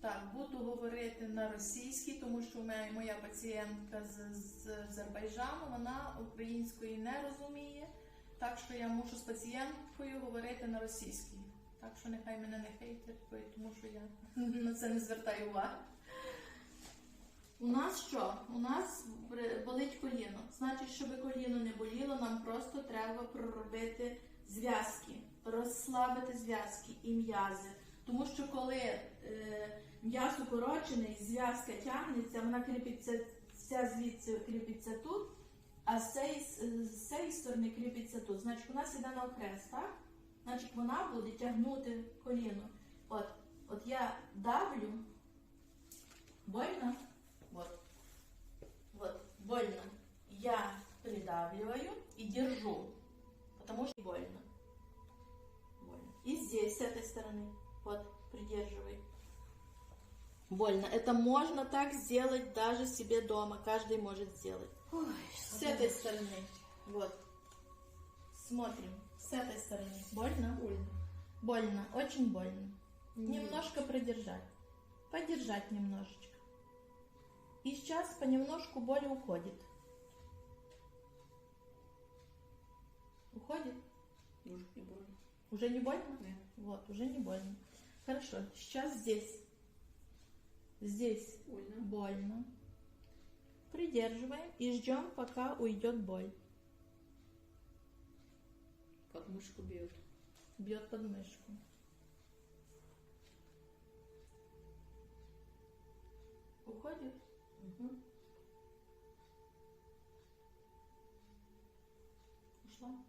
Так, буду говорити на російській, тому що моя пацієнтка з, з Азербайджану, вона української не розуміє. Так що я мушу з пацієнткою говорити на російській. Так що нехай мене не хейтять, тому що я на це не звертаю уваги. У нас що? У нас болить коліно. Значить, щоб коліно не боліло, нам просто треба проробити зв'язки, розслабити зв'язки і м'язи. Тому що коли е, м'яз укорочений, зв'язка тягнеться, вона кріпиться, вся звідси кріпиться тут, а з цієї, з цієї сторони кріпиться тут. Значить, у нас іде на окрест, так? Значить, вона буде тягнути коліно. От, от я давлю, больно? Вот. Вот, больно. Я придавливаю и держу, потому что больно. Больно. И здесь, с этой стороны. Вот, придерживай. Больно. Это можно так сделать даже себе дома. Каждый может сделать. Ой, С этой стороны. Вот. Смотрим. С этой стороны. Больно? больно. Больно. Очень больно. Нет. Немножко продержать. Подержать немножечко. И сейчас понемножку боль уходит. Уходит? Уже не больно. Уже не больно? Нет. Вот, уже не больно. Хорошо. Сейчас здесь. Здесь Больно. больно. Придерживаем и ждем, пока уйдет боль. Подмышку бьет. Бьет под мышку. Уходит? Угу. Ушла?